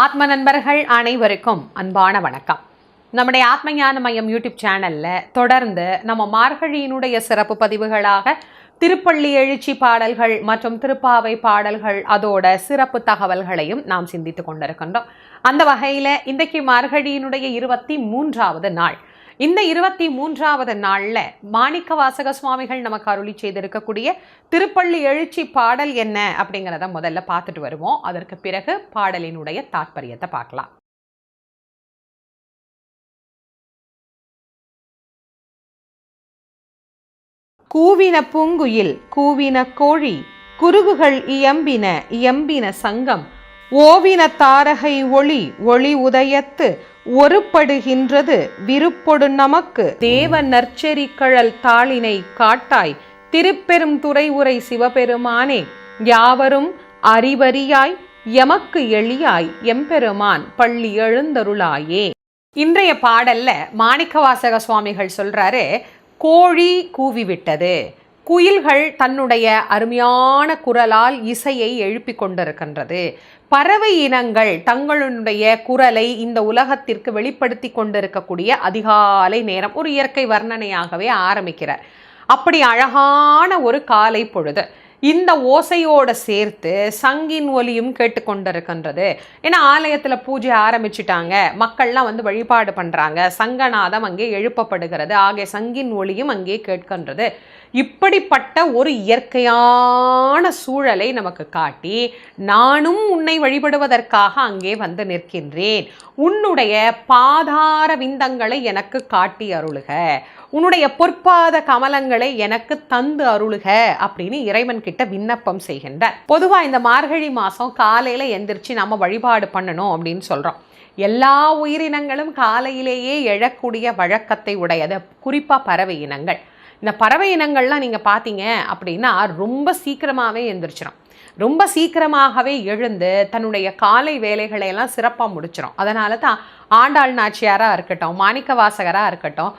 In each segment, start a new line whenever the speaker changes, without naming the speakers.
ஆத்ம நண்பர்கள் அனைவருக்கும் அன்பான வணக்கம். நம்முடைய ஆத்ம ஞான மையம் யூடியூப் சேனலில் தொடர்ந்து நம்ம மார்கழியினுடைய சிறப்பு பதிவுகளாக திருப்பள்ளி எழுச்சி பாடல்கள் மற்றும் திருப்பாவை பாடல்கள் அதோட சிறப்பு தகவல்களையும் நாம் சிந்தித்து கொண்டிருக்கின்றோம். அந்த வகையில் இன்றைக்கு மார்கழியினுடைய இருபத்தி மூன்றாவது நாள். இந்த இருபத்தி மூன்றாவது நாளில் மாணிக்க வாசக சுவாமிகள் நமக்கு அருளி செய்திருக்கக்கூடிய திருப்பள்ளி எழுச்சி பாடல் என்ன அப்படிங்கிறத முதல்ல பார்த்துட்டு வருவோம். அதற்கு பிறகு பாடலினுடைய தாற்பயத்தை பார்க்கலாம். கூவின பூங்குயில் கூவின கோழி குருகுகள் இயம்பின இயம்பின சங்கம் ஓவின தாரகை ஒளி ஒளி உதயத்து ஒருப்படுகின்றது விருப்பொடு நமக்கு. தேவ நற்செரி கழல் தாளினை காட்டாய். திருப்பெரும் துறை உரை சிவபெருமானே யாவரும் அறிவறியாய் எமக்கு எளியாய் எம்பெருமான் பள்ளி எழுந்தருளாயே. இன்றைய பாடல்ல மாணிக்கவாசக சுவாமிகள் சொல்றாரு கோழி கூவிவிட்டது. குயில்கள் தன்னுடைய அருமையான குரலால் இசையை எழுப்பிக் கொண்டிருக்கின்றது. பறவை இனங்கள் தங்களுடைய குரலை இந்த உலகத்திற்கு வெளிப்படுத்தி கொண்டிருக்கக்கூடிய அதிகாலை நேரம் ஒரு இயற்கை வர்ணனையாகவே ஆரம்பிக்கிறார். அப்படி அழகான ஒரு காலை பொழுது இந்த ஓசையோட சேர்த்து சங்கின் ஒலியும் கேட்டுக்கொண்டிருக்கின்றது. ஏன்னா ஆலயத்தில் பூஜை ஆரம்பிச்சிட்டாங்க. மக்கள்லாம் வந்து வழிபாடு பண்ணுறாங்க சங்கநாதம் அங்கே எழுப்பப்படுகிறது. ஆகிய சங்கின் ஒலியும் அங்கே கேட்கின்றது. இப்படிப்பட்ட ஒரு இயற்கையான சூழலை நமக்கு காட்டி நானும் உன்னை வழிபடுவதற்காக அங்கே வந்து நிற்கின்றேன். உன்னுடைய பாதார விந்தங்களை எனக்கு காட்டி அருளுக. உன்னுடைய பொற்பாத கமலங்களை எனக்கு தந்து அருளுக அப்படின்னு இறைவன் கிட்ட விண்ணப்பம் செய்கின்றார். பொதுவாக இந்த மார்கழி மாதம் காலையில் எந்திரிச்சு நம்ம வழிபாடு பண்ணணும் அப்படின்னு சொல்கிறோம் எல்லா உயிரினங்களும் காலையிலேயே எழக்கூடிய வழக்கத்தை உடையது. குறிப்பாக பறவை இனங்கள். இந்த பறவை இனங்கள்லாம் நீங்கள் பார்த்தீங்க அப்படின்னா ரொம்ப சீக்கிரமாகவே எந்திரிச்சிடும் ரொம்ப சீக்கிரமாகவே எழுந்து தன்னுடைய காலை வேலைகளை எல்லாம் சிறப்பாக முடிச்சிடும் அதனால தான் ஆண்டாள் நாச்சியாராக இருக்கட்டும் மாணிக்க வாசகராக இருக்கட்டும்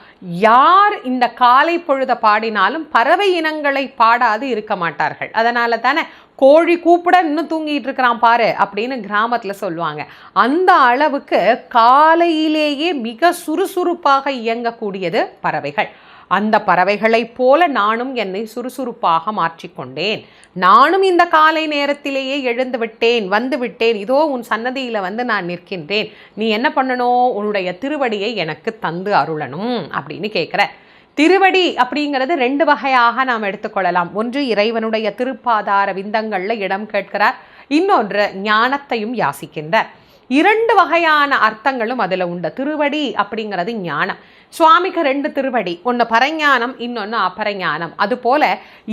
யார் இந்த காலை பொழுத பாடினாலும் பறவை இனங்களை பாடாது இருக்க மாட்டார்கள். அதனால தானே கோழி கூப்பிட இன்னும் தூங்கிட்டு இருக்கிறான் பாரு அப்படின்னு கிராமத்தில் சொல்லுவாங்க. அந்த அளவுக்கு காலையிலேயே மிக சுறுசுறுப்பாக இயங்கக்கூடியது பறவைகள். அந்த பறவைகளைப் போல நானும் என்னை சுறுசுறுப்பாக மாற்றிக்கொண்டேன். நானும் இந்த காலை நேரத்திலேயே எழுந்து விட்டேன் வந்து விட்டேன். இதோ உன் சன்னதியில் வந்து நான் நிற்கின்றேன். நீ என்ன பண்ணணும்? உன்னுடைய திருவடியை எனக்கு தந்து அருளணும் அப்படின்னு கேட்குற திருவடி அப்படிங்கிறது ரெண்டு வகையாக நாம் எடுத்துக்கொள்ளலாம் ஒன்று இறைவனுடைய திருப்பாதார விந்தங்களில் இடம் கேட்கிறார். இன்னொன்று ஞானத்தையும் யாசிக்கின்றார். இரண்டு வகையான அர்த்தங்களும் அதில் உண்டு. திருவடி அப்படிங்கிறது ஞானம். சுவாமிக்கு ரெண்டு திருவடி ஒன்று பரஞானம் இன்னொன்று அபரஞானம். அதுபோல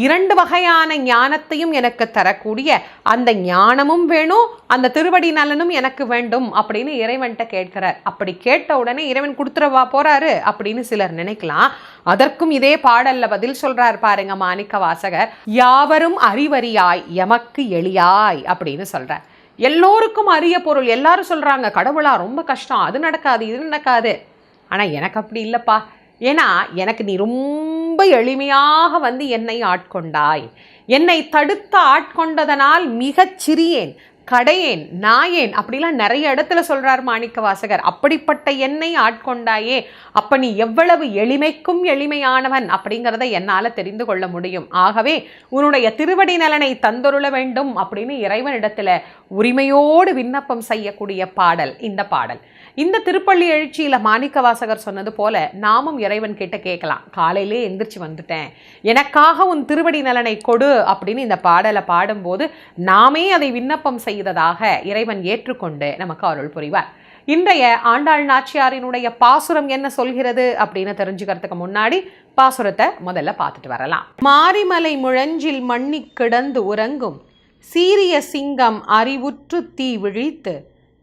இரண்டு வகையான ஞானத்தையும் எனக்கு தரக்கூடிய அந்த ஞானமும் வேணும் அந்த திருவடி நலனும் எனக்கு வேண்டும் அப்படின்னு இறைவன்கிட்ட கேட்கிறார். அப்படி கேட்ட உடனே இறைவன் கொடுத்துருவா போறாரு அப்படின்னு சிலர் நினைக்கலாம். அதற்கும் இதே பாடல்ல பதில் சொல்றார் பாருங்க மாணிக்க வாசகர் யாவரும் அறிவறியாய் எமக்கு எளியாய் அப்படின்னு சொல்றார். எல்லோருக்கும் அரிய பொருள். எல்லாரும் சொல்கிறாங்க கடவுளா ரொம்ப கஷ்டம். அது நடக்காது இது நடக்காது. ஆனால் எனக்கு அப்படி இல்லைப்பா. ஏன்னா எனக்கு நீ ரொம்ப எளிமையாக வந்து என்னை ஆட்கொண்டாய். என்னை தடுத்து ஆட்கொண்டதனால் மிகச் சிறியேன் கடையேன் நாயேன் அப்படிலாம் நிறைய இடத்துல சொல்கிறார் மாணிக்க வாசகர் அப்படிப்பட்ட என்னை ஆட்கொண்டாயே அப்ப நீ எவ்வளவு எளிமைக்கும் எளிமையானவன் அப்படிங்கிறத என்னால் தெரிந்து கொள்ள முடியும். ஆகவே உன்னுடைய திருவடி நலனை தந்தொருள வேண்டும் அப்படின்னு இறைவனிடத்தில் உரிமையோடு விண்ணப்பம் செய்யக்கூடிய பாடல் இந்த பாடல். இந்த திருப்பள்ளி எழுச்சியில் மாணிக்க வாசகர் சொன்னது போல நாமும் இறைவன் கிட்ட கேட்கலாம். காலையிலே எந்திரிச்சு வந்துட்டேன். எனக்காக உன் திருவடி நலனை கொடு அப்படின்னு இந்த பாடலை பாடும்போது நாமே அதை விண்ணப்பம் செய்ததாக இறைவன் ஏற்றுக்கொண்டு நமக்கு அருள் புரிவார். இன்றைய ஆண்டாள் நாச்சியாரினுடைய பாசுரம் என்ன சொல்கிறது அப்படின்னு தெரிஞ்சுக்கிறதுக்கு முன்னாடி பாசுரத்தை முதல்ல பார்த்துட்டு வரலாம். மாரிமலை முழஞ்சில் மண்ணி கிடந்து உறங்கும் சீரிய சிங்கம் அறிவுற்று தீ விழித்து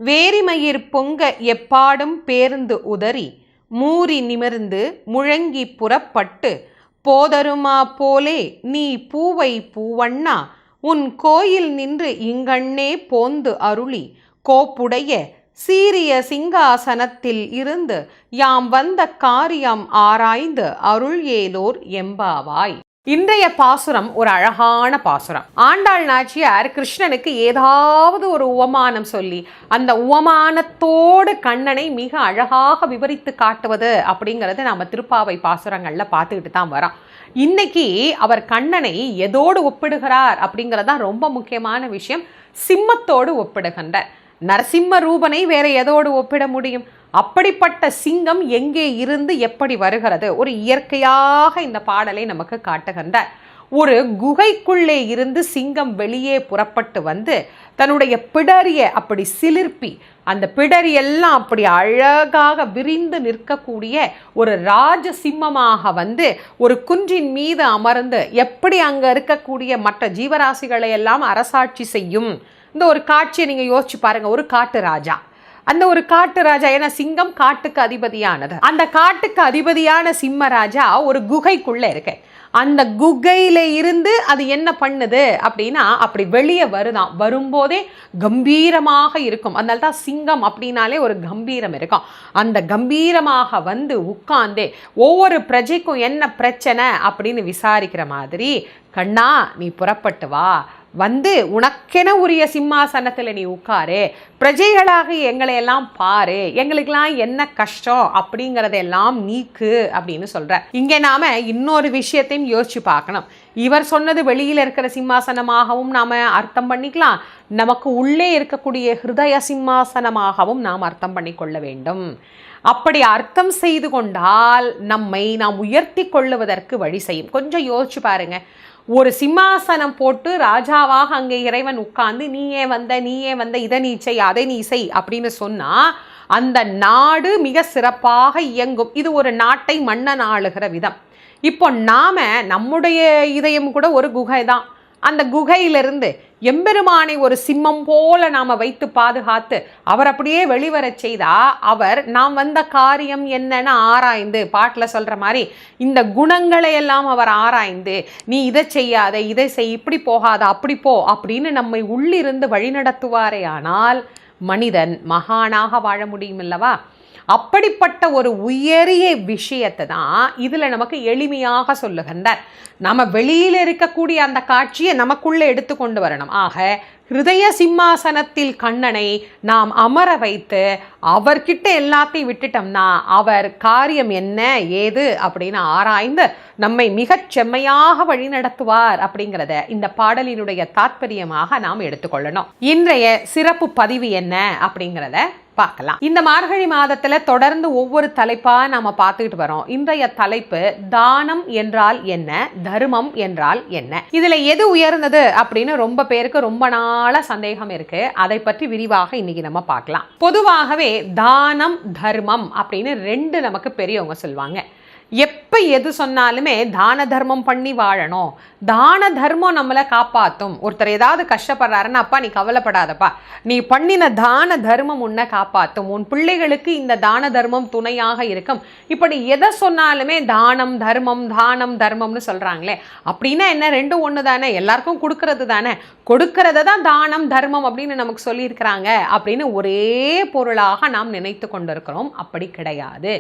வேரிமயிர் பொங்க எப்பாடும் பேர்ந்து உதறி மூறி நிமிர்ந்து முழங்கி புறப்பட்டு போதருமா போலே நீ பூவை பூவண்ணா உன் கோயில் நின்று இங்கண்ணே போந்து அருளி கோப்புடைய சீரிய சிங்காசனத்தில் இருந்து யாம் வந்த காரியம் ஆராய்ந்து அருள் ஏலோர் எம்பாவாய். இன்றைய பாசுரம் ஒரு அழகான பாசுரம். ஆண்டாள் நாச்சியார் கிருஷ்ணனுக்கு ஏதாவது ஒரு உவமானம் சொல்லி அந்த உவமானத்தோடு கண்ணனை மிக அழகாக விவரித்து காட்டுவது அப்படிங்கிறது நம்ம திருப்பாவை பாசுரங்களில் பார்த்துக்கிட்டு தான் வரோம். இன்னைக்கு அவர் கண்ணனை எதோடு ஒப்பிடுகிறார் அப்படிங்கிறது தான் ரொம்ப முக்கியமான விஷயம். சிம்மத்தோடு ஒப்பிடுகின்றார். நரசிம்ம ரூபனை வேற எதோடு ஒப்பிட முடியும்? அப்படிப்பட்ட சிங்கம் எங்கே இருந்து எப்படி வருகிறது? ஒரு இயற்கையாக இந்த பாடலை நமக்கு காட்டுகின்றார் ஒரு குகைக்குள்ளே இருந்து சிங்கம் வெளியே புறப்பட்டு வந்து தன்னுடைய பிடரிய அப்படி சிலிர்ப்பி அந்த பிடரியெல்லாம் அப்படி அழகாக விரிந்து நிற்கக்கூடிய ஒரு ராஜ சிம்மமாக வந்து ஒரு குன்றின் மீது அமர்ந்து எப்படி அங்கே இருக்கக்கூடிய மற்ற ஜீவராசிகளை எல்லாம் அரசாட்சி செய்யும்? இந்த ஒரு காட்சியை நீங்கள் யோசிச்சு பாருங்கள் ஒரு காட்டு ராஜா. அந்த ஒரு காட்டு ராஜா ஏன்னா சிங்கம் காட்டுக்கு அதிபதியானது. அந்த காட்டுக்கு அதிபதியான சிம்ம ராஜா ஒரு குகைக்குள்ள இருக்கு. அந்த குகையில இருந்து அது என்ன பண்ணுது அப்படின்னா அப்படி வெளியே வருதான். வரும்போதே கம்பீரமாக இருக்கும். அதனால தான் சிங்கம் அப்படின்னாலே ஒரு கம்பீரம் இருக்கும். அந்த கம்பீரமாக வந்து உட்கார்ந்தே ஒவ்வொரு பிரஜைக்கும் என்ன பிரச்சனை அப்படின்னு விசாரிக்கிற மாதிரி கண்ணா நீ புறப்பட்டு வா. வந்து உனக்கென உரிய சிம்மாசனத்தில் நீ உட்காரு. பிரஜைகளாக எங்களை எல்லாம் பாரு. எங்களுக்கெல்லாம் என்ன கஷ்டம் அப்படிங்கிறதெல்லாம் நீக்கு அப்படின்னு சொல்கிற இங்கே நாம இன்னொரு விஷயத்தையும் யோசிச்சு பார்க்கணும். இவர் சொன்னது வெளியில் இருக்கிற சிம்மாசனமாகவும் நாம் அர்த்தம் பண்ணிக்கலாம். நமக்கு உள்ளே இருக்கக்கூடிய ஹிருதய சிம்மாசனமாகவும் நாம் அர்த்தம் பண்ணிக்கொள்ள வேண்டும். அப்படி அர்த்தம் செய்து கொண்டால் நம்மை நாம் உயர்த்தி கொள்ளுவதற்கு வழி செய்யும். கொஞ்சம் யோசிச்சு பாருங்க. ஒரு சிம்மாசனம் போட்டு ராஜாவாக அங்கே இறைவன் உட்கார்ந்து நீயே வந்த நீயே வந்த இதை நீ செய் அதை நீ செய் அப்படின்னு சொன்னால் அந்த நாடு மிக சிறப்பாக இயங்கும். இது ஒரு நாட்டை மன்னன் ஆளுகிற விதம். இப்போ நாம் நம்முடைய இதயம் கூட ஒரு குகை தான் அந்த குகையிலிருந்து எம்பெருமானை ஒரு சிம்மம் போல நாம் வைத்து பாதுகாத்து அவர் அப்படியே வெளிவரச் செய்தா அவர் நாம் வந்த காரியம் என்னன்னு ஆராய்ந்து பாட்டில் சொல்கிற மாதிரி இந்த குணங்களை எல்லாம் அவர் ஆராய்ந்து நீ இதை செய்யாத இதை செய் இப்படி போகாத அப்படி போ அப்படின்னு நம்மை உள்ளிருந்து வழிநடத்துவாரே ஆனால் மனிதன் மகானாக வாழ முடியும் அல்லவா? அப்படிப்பட்ட ஒரு உயரிய விஷயத்தை தான் இதில் நமக்கு எளிமையாக சொல்லுகின்றார். நம்ம வெளியில் இருக்கக்கூடிய அந்த காட்சியை நமக்குள்ளே எடுத்து கொண்டு வரணும். ஆக ஹிருதய சிம்மாசனத்தில் கண்ணனை நாம் அமர வைத்து அவர்கிட்ட எல்லாத்தையும் விட்டுட்டோம்னா அவர் காரியம் என்ன ஏது அப்படின்னு ஆராய்ந்து நம்மை மிகச் செம்மையாக வழிநடத்துவார் அப்படிங்கிறத இந்த பாடலினுடைய தாற்பயமாக நாம் எடுத்துக்கொள்ளணும். இன்றைய சிறப்பு பதிவு என்ன அப்படிங்கிறத பார்க்கலாம். இந்த மார்கழி மாதத்துல தொடர்ந்து ஒவ்வொரு தலைப்பா நாம பார்த்துக்கிட்டு வரோம். இன்றைய தலைப்பு தானம் என்றால் என்ன தர்மம் என்றால் என்ன? இதுல எது உயர்ந்தது அப்படின்னு ரொம்ப பேருக்கு ரொம்ப நாள சந்தேகம் இருக்கு. அதை பற்றி விரிவாக இன்னைக்கு நம்ம பார்க்கலாம். பொதுவாகவே தானம் தர்மம் அப்படின்னு ரெண்டு நமக்கு பெரியவங்க சொல்லுவாங்க. எப்போ எது சொன்னாலுமே தான தர்மம் பண்ணி வாழணும். தான தர்மம் நம்மளை காப்பாற்றும் ஒருத்தர் ஏதாவது கஷ்டப்படுறாருன்னா அப்பா நீ கவலைப்படாதப்பா. நீ பண்ணின தான தர்மம் உன்னை காப்பாற்றும் உன் பிள்ளைகளுக்கு இந்த தான தர்மம் துணையாக இருக்கும். இப்படி எதை சொன்னாலுமே தானம் தர்மம் தானம் தர்மம்னு சொல்கிறாங்களே அப்படின்னா என்ன? ரெண்டும் ஒன்று தானே எல்லாருக்கும் கொடுக்கறது தானே? கொடுக்கறத தான் தானம் தர்மம் அப்படின்னு நமக்கு சொல்லியிருக்கிறாங்க. அப்படின்னு ஒரே பொருளாக நாம் நினைத்து கொண்டிருக்கிறோம். அப்படி கிடையாது.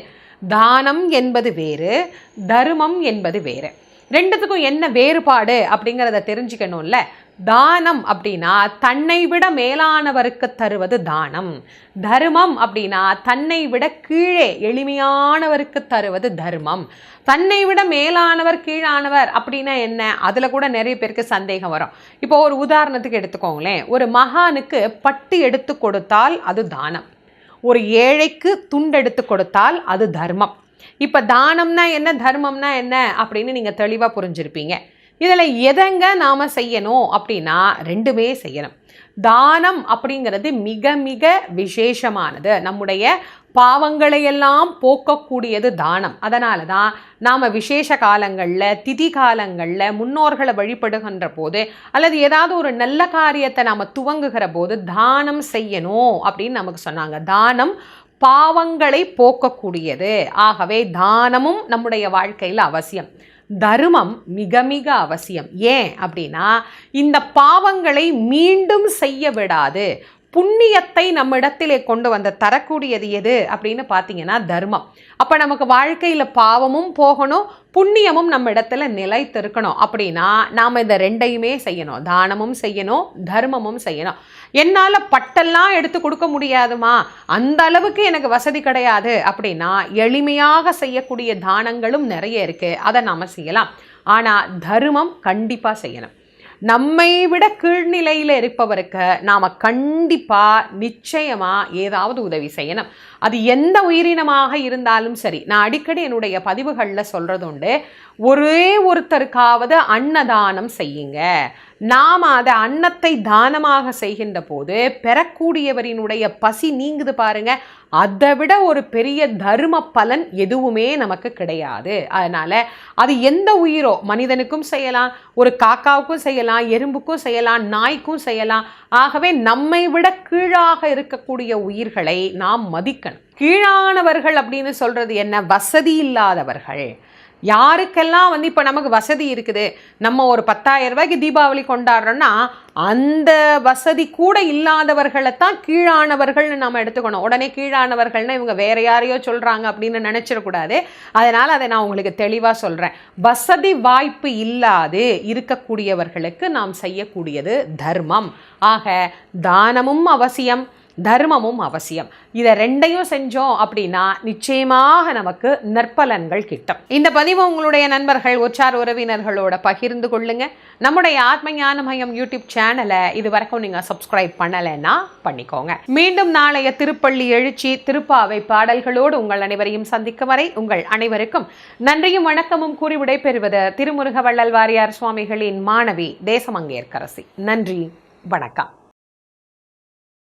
தானம் என்பது வேறு தர்மம் என்பது வேறு. ரெண்டுத்துக்கும் என்ன வேறுபாடு அப்படிங்கிறத தெரிஞ்சுக்கணும்ல? தானம் அப்படின்னா தன்னை விட மேலானவருக்கு தருவது தானம். தர்மம் அப்படின்னா தன்னை விட கீழே எளிமையானவருக்கு தருவது தர்மம். தன்னை விட மேலானவர் கீழானவர் அப்படின்னா என்ன? அதில் கூட நிறைய பேருக்கு சந்தேகம் வரும். இப்போ ஒரு உதாரணத்துக்கு எடுத்துக்கோங்களேன். ஒரு மகானுக்கு பட்டு எடுத்து கொடுத்தால் அது தானம். ஒரு ஏழைக்கு துண்டெடுத்து கொடுத்தால் அது தர்மம். இப்போ தானம்னா என்ன தர்மம்னா என்ன அப்படின்னு நீங்கள் தெளிவாக புரிஞ்சிருப்பீங்க. இதில் எதங்க நாம் செய்யணும் அப்படின்னா ரெண்டுமே செய்யணும். தானம் அப்படிங்கிறது மிக மிக விசேஷமானது. நம்முடைய பாவங்களையெல்லாம் போக்கக்கூடியது தானம். அதனால தான் நாம் விசேஷ காலங்களில் திதி காலங்களில் முன்னோர்களை வழிபடுகின்ற போது அல்லது ஏதாவது ஒரு நல்ல காரியத்தை நாம் துவங்குகிற போது தானம் செய்யணும் அப்படின்னு நமக்கு சொன்னாங்க. தானம் பாவங்களை போக்கக்கூடியது. ஆகவே தானமும் நம்முடைய வாழ்க்கையில் அவசியம். தர்மம் மிக மிக அவசியம். ஏன் அப்படின்னா இந்த பாவங்களை மீண்டும் செய்ய விடாது. புண்ணியத்தை நம்மிடத்திலே கொண்டு வந்து தரக்கூடியது எது அப்படின்னு பார்த்தீங்கன்னா தர்மம். அப்போ நமக்கு வாழ்க்கையில் பாவமும் போகணும் புண்ணியமும் நம்ம இடத்துல நிலைத்திருக்கணும். அப்படின்னா நாம் இந்த ரெண்டையுமே செய்யணும். தானமும் செய்யணும் தர்மமும் செய்யணும். என்னால் பட்டெல்லாம் எடுத்து கொடுக்க முடியாதுமா? அந்த அளவுக்கு எனக்கு வசதி கிடையாது. அப்படின்னா எளிமையாக செய்யக்கூடிய தானங்களும் நிறைய இருக்குது அதை நாம் செய்யலாம். ஆனால் தர்மம் கண்டிப்பாக செய்யணும். நம்மை விட கீழ்நிலையில் இருப்பவருக்கு நாம் கண்டிப்பாக நிச்சயமாக ஏதாவது உதவி செய்யணும். அது எந்த உயிரினமாக இருந்தாலும் சரி நான் அடிக்கடி என்னுடைய பதிவுகளில் சொல்கிறது உண்டு ஒரே ஒருத்தருக்காவது அன்னதானம் செய்யுங்க. நாம் அதை அன்னத்தை தானமாக செய்கின்ற போது பெறக்கூடியவரினுடைய பசி நீங்குது பாருங்க. அதை விட ஒரு பெரிய தர்ம பலன் எதுவுமே நமக்கு கிடையாது. அதனால் அது எந்த உயிரோ மனிதனுக்கும் செய்யலாம் ஒரு காக்காவுக்கும் செய்யலாம் எறும்புக்கும் செய்யலாம் நாய்க்கும் செய்யலாம். ஆகவே நம்மை விட கீழாக இருக்கக்கூடிய உயிர்களை நாம் மதிக்கணும். கீழானவர்கள் அப்படின்னு சொல்கிறது என்ன? வசதி இல்லாதவர்கள். யாருக்கெல்லாம் வந்து இப்போ நமக்கு வசதி இருக்குது? நம்ம ஒரு பத்தாயிரம் ரூபாய்க்கு தீபாவளி கொண்டாடுறோன்னா அந்த வசதி கூட இல்லாதவர்களை தான் கீழானவர்கள்னு நம்ம எடுத்துக்கணும். உடனே கீழானவர்கள்னா இவங்க வேற யாரையோ சொல்கிறாங்க அப்படின்னு நினச்சிடக்கூடாது. அதனால் அதை நான் உங்களுக்கு தெளிவாக சொல்கிறேன் வசதி வாய்ப்பு இல்லாது இருக்கக்கூடியவர்களுக்கு நாம் செய்யக்கூடியது தர்மம். ஆக தானமும் அவசியம். தர்மமும் அவசியம். இதை ரெண்டையும் செஞ்சோம் அப்படின்னா நிச்சயமாக நமக்கு நற்பலன்கள் கிட்டும். இந்த பதிவு உங்களுடைய நண்பர்கள் உற்றார் உறவினர்களோட பகிர்ந்து கொள்ளுங்க. நம்முடைய ஆத்ம ஞானமயம் யூடியூப் சேனலை இது வரைக்கும் நீங்க சப்ஸ்கிரைப் பண்ணலைன்னா பண்ணிக்கோங்க. மீண்டும் நாளைய திருப்பள்ளி எழுச்சி திருப்பாவை பாடல்களோடு உங்கள் அனைவரையும் சந்திக்கும் வரை உங்கள் அனைவருக்கும் நன்றியும் வணக்கமும் கூறி விடைபெறுவது திருமுருக வள்ளல் வாரியார் சுவாமிகளின் மாணவி தேசமங்கேற்கரசி. நன்றி வணக்கம்.